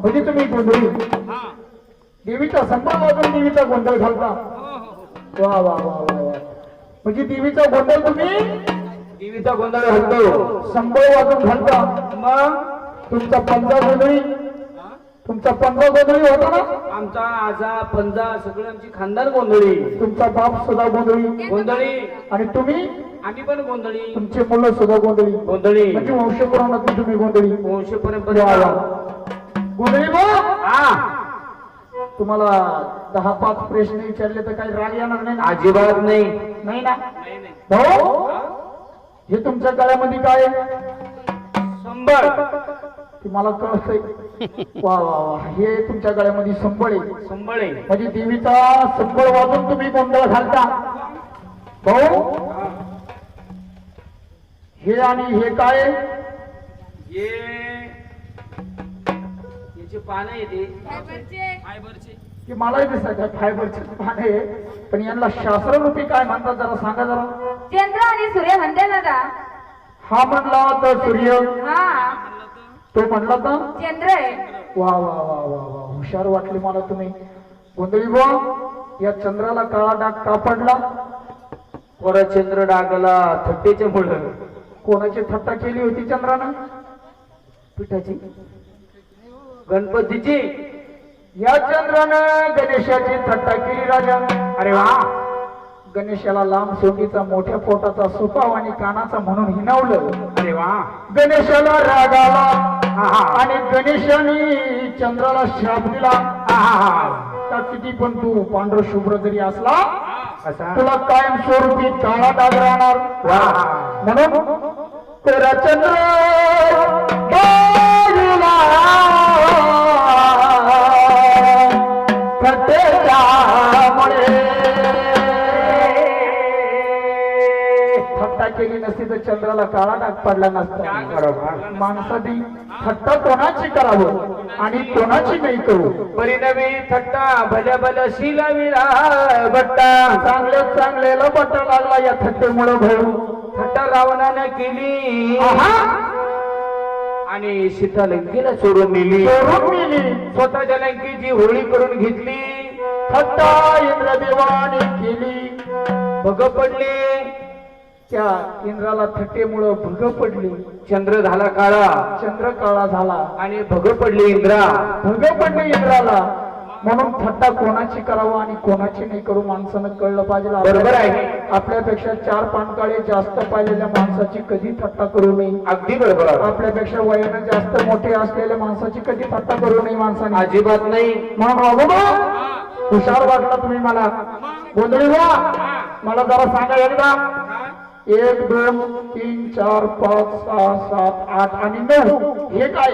म्हणजे तुम्ही गोंधळी. हा. देवीचा संभाळ वाजून देवीचा गोंधळ घालता. हो हो वा वा वा वा वा. म्हणजे देवीचा गोंधळ तुम्ही देवीचा गोंधळ घालतो. संभाळ वाजून घालता. मग? तुमचा पंजा गोंधळी. तुमचा पंजा गोंधळी होता ना? आमचा आजा पंजा सगळं आमची खानदार गोंधळी. तुमचा बाप सुद्धा गोंधळी. गोंधळी. आणि तुम्ही? आम्ही पण गोंधळी. तुमचे मुलं सुद्धा गोंधळी. गोंधळी. म्हणजे वंशपुराणातून तुम्ही गोंधळी. वंश परंपरा हा. तुम्हाला दहा पाच प्रश्न विचारले तर काही राग येणार नाही ना? अजिबात नाही. नाही ना? नाही नाही. भाऊ हे? तुमच्या गळ्यामध्ये काय आहे? शंभर. ते मला कळतंय. वा वा वा. हे तुमच्या गळ्यामध्ये संबळ आहे. शंभर आहे. म्हणजे देवीचा संबळ वाजून तुम्ही गोंधळ घालता. भाऊ हे. आणि हे काय आहे? पानं येते फायबरचे. फायबरचे. की मलाही दिसत फायबरचे पाने आहे. पण यांना शास्त्ररूपी काय म्हणतात जरा सांगा जरा. चंद्र आणि सूर्य म्हणते दादा. हा म्हणला तर सूर्य. हा. तो म्हणला तर? चंद्र आहे. वा वा वा वा वा. हुशार वाटले मला तुम्ही. गोंधळी बुवा या चंद्राला काळा डाग का पडला? कोरा चंद्र डागला थट्टेच्या मुलं कोणाची थट्टा केली होती चंद्रानं? पिठाची. गणपतीची. या चंद्रानं गणेशाची थट्टा केली राजा. अरे वा. गणेशाला लांब सोंडीचा मोठ्या पोटाचा सुपाव आणि कानाचा म्हणून हिनावलं. अरे वा. गणेशाला राग आला. आणि गणेशाने चंद्राला शाप दिला. का किती पण तू पांढर शुभ्र जरी असला असा. तुला कायम स्वरूपी काळा डाग राहणार. म्हणून तेरा चंद्र चंद्राला काळा डाग पडला नसता. माणसाने थट्टा कोणाची करावं आणि कोणाची नाही करू? परिणवी थट्टा भल्या भल्या शिलाविला बट्टा. चांगले चांगलेला बट्टा लागला या थट्टेमुळे भाऊ थट्टा रावणानं केली! आणि सीता लंकेला सोडून नेली. चोरून नेली. स्वतःच्या लंकेची होळी करून घेतली. थट्टा इंद्रदेवाने केली. भग पडले. त्या इंद्राला थट्टेमुळं भग पडली. चंद्र झाला काळा. चंद्र काळा झाला. आणि भग पडली इंद्रा. भग पडली इंद्राला. म्हणून थट्टा कोणाची करावं आणि कोणाची नाही करू माणसानं कळलं पाहिजे. बरोबर आहे. आपल्यापेक्षा चार पानकाळे जास्त पाहिलेल्या माणसाची कधी थट्टा करू नये. अगदी बरोबर आपल्यापेक्षा वयानं जास्त मोठे असलेल्या माणसाची कधी थट्टा करू नये माणसाने. अजिबात नाही. म्हणून हुशार वाटला तुम्ही मला. गोंधळी मला जरा सांगा एकदा. एक दोन तीन चार पाच सहा सात आठ आणि नऊ. हे काय?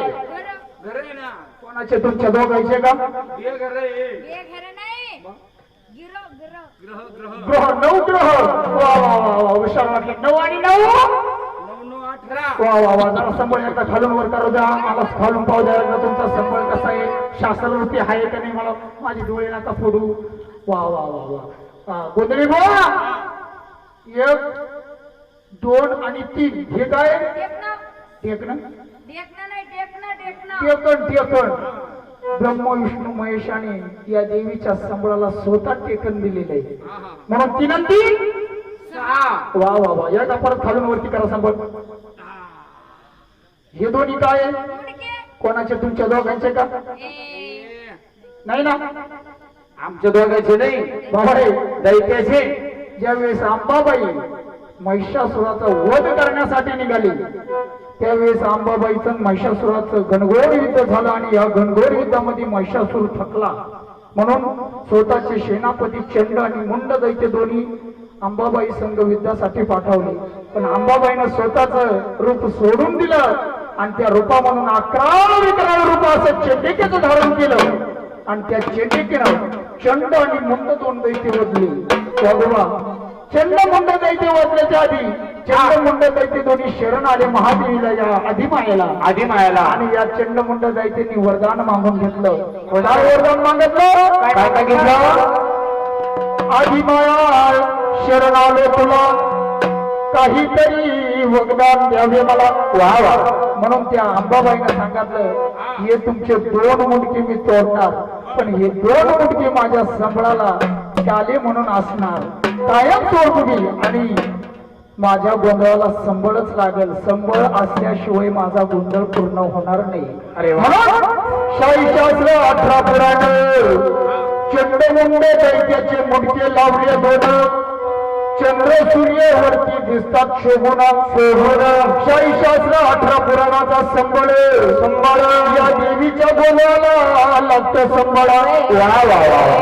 घर आहे ना. कोणाचे? तुमच्या दोघांचे का? हे घर आहे. हे घर नाही. गिरो गिरो. ग्रह ग्रह. ग्रह नऊ ग्रह. वा वा वा वा हुशार वाटले. नऊ आणि नऊ? नऊ नऊ अठरा. वा वा वा. जरा संबळ एकदा खालून वर करू द्या. मला खालून पाहू द्या. एकदा तुमचा संबळ कसा आहे? शास्त्रवृत्ती आहे का नाही? मला माझे डोळे नका फोडू. वा वा वा वा. गोंधळी बोला. एक दोन आणि तीन. हे काय? टेकणं. टेकणं? ब्रह्म विष्णू महेशाने या देवीच्या संबळाला स्वतः टेकन दिलेलं आहे. म्हणून तीन आणि तीन? सहा. वा वा वा. या परत खालून वरती करा संबळ. हे दोन्ही काय? कोणाचे? तुमच्या दोघांचे का? नाही ना? आमच्या दोघांचे नाही. बाबा रे. दैत्याचे. ज्यावेळेस अंबाबाई महिषासुराचा वध करण्यासाठी निघाली. त्यावेळेस अंबाबाईचं महिषासुराचं घनघोर युद्ध झालं आणि या घनघोर युद्धामध्ये महिषासूर थकला. म्हणून स्वतःचे सेनापती चंड आणि मुंड दैत्य दोन्ही अंबाबाई संघ युद्धासाठी पाठवले. पण अंबाबाईनं स्वतःच रूप सोडून दिलं आणि त्या रूपा म्हणून अकरा विकराळ रूप असं चेंडिकेचं धारण केलं. आणि त्या चेंडिकेनं चंड आणि मुंड दोन दैत्य वधली त्या चंड मुंड दैत्य वधल्याच्या आधी चंड मुंड दैत्य दोन्ही शरण आले महादेवीला या अधिमायेला आधी मायाला आणि या चंड मुंड दैत्यांनी वरदान मागून घेतलं. काय वरदान मागितलं? काय अधिमाया शरण आलो तुला. काहीतरी वरदान द्यावे मला. वा वा. म्हणून त्या अंबाबाईनं सांगितलं हे तुमचे दोन मुंडके मी तोडणार. पण हे दोन मुंडके माझ्या संबळाला त्याले म्हणून असणार. कायम तोडबुडी आणि माझ्या गोंधळाला संबळच लागेल. संबळ असल्याशिवाय माझा गोंधळ पूर्ण होणार नाही. अरे शाहीशास्त्र अठरा पुराण चंडमुंडे दैत्याचे मुडके लावले दोन चंद्र सूर्य वरती दिसतात शोभून. शोभून. शाहीशास्त्र अठरा पुराणाचा संबळ. संबळ. या देवीच्या गोंधळाला लागतं संबळ.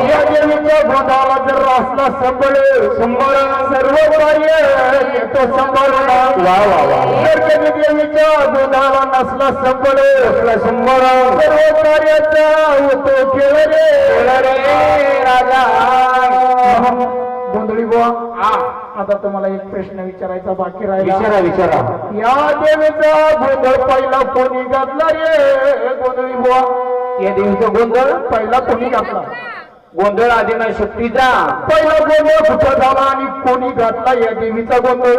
या देवीच्या गोंधळाला जर असला संबळ. संबळ. सर्व कार्य येतो संबळ. वा वा वा. जर कधी देवीच्या गोंधळाला नसला संबळ. असला संबळ. सर्व कार्याचा होतो रे. रे राजा. गोंधळी बुवा. आता तुम्हाला एक प्रश्न विचारायचा बाकी राहिला. विचारा विचारा. या देवीचा गोंधळ पहिला कोणी घातला रे? गोंधळी बुवा. या देवीचा गोंधळ? पहिला कोणी घातला? गोंधळ आदिना शक्तीचा. पहिला गोंधळ कुठं झाला आणि कोणी घातला या देवीचा गोंधळ?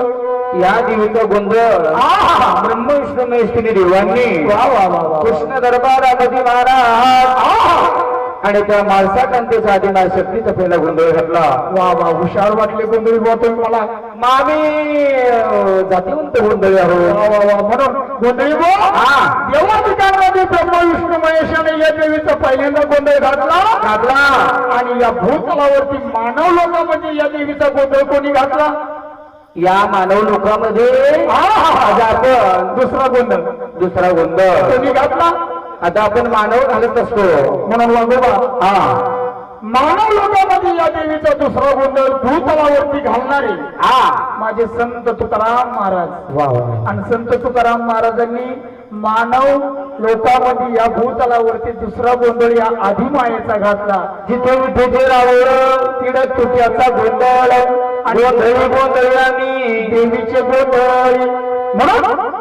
या देवीचा गोंधळ. आहा! ब्रह्म विष्णू महेश देवांनी. वा वा वा वा कृष्ण दरबारामध्ये महाराज! आणि त्या माळसाकांतेचा आदिना शक्तीचा पहिला गोंधळ घातला. वा वा हुशार वाटले गोंधळी तुम्ही मला. मामी जातीवंत गोंधळ वा वा वा म्हणून गोंधळी बुवा. हा. ठिकाणामध्ये ब्रह्मा विष्णू महेशाने या देवीचा पहिल्यांदा गोंधळ घातला. घातला. आणि या भूतलावरती मानव लोकांमध्ये या देवीचा गोंधळ कोणी घातला? या मानव लोकांमध्ये आहा! आपण दुसरा गोंधळ. दुसरा गोंधळ. कोणी घातला? आता आपण मानव घालत असतो. म्हणून वागोबा हा. मानव लोकांमध्ये या देवीचा दुसरा गोंधळ भूतलावरती घालणारे हा. माझे संत तुकाराम महाराज. वा वा आणि संत तुकाराम महाराजांनी मानव लोकांमध्ये या भूतलावरती दुसरा गोंधळ या आदिमायेचा घातला. जिथे विठेचे रावळ तिड तुट्याचा गोंधळ. आणि गोंधळी गोंधळी देवीचे गोंधळ. म्हणून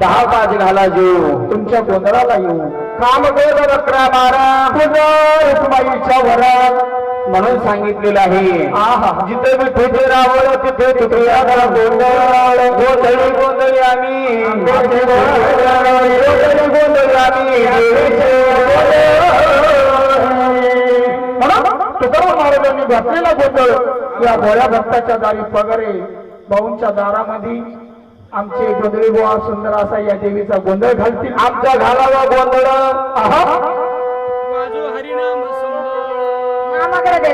दहा पाच घाला जीव. तुमच्या गोंधळाला येऊ. काम गोद बकरा मारा. रुक्माईच्या वरात. म्हणून सांगितलेलं आहे. आहा. जिथे विठेचे रावळ तिथे तुटला गोंधळ. गोंधळी गोंधळी आम्ही. गोंधळी गोंधळी आम्ही. म्हणून तुकाराम महाराजांनी घातलेला गोंधळ. या भोळ्या भक्ताच्या दारी पगारे भाऊंच्या दारामध्ये आमचे गोंधळी बुवा सुंदर असा या देवीचा गोंधळ घालतील. आमचा घालावा गोंधळ. आहा नामाकडे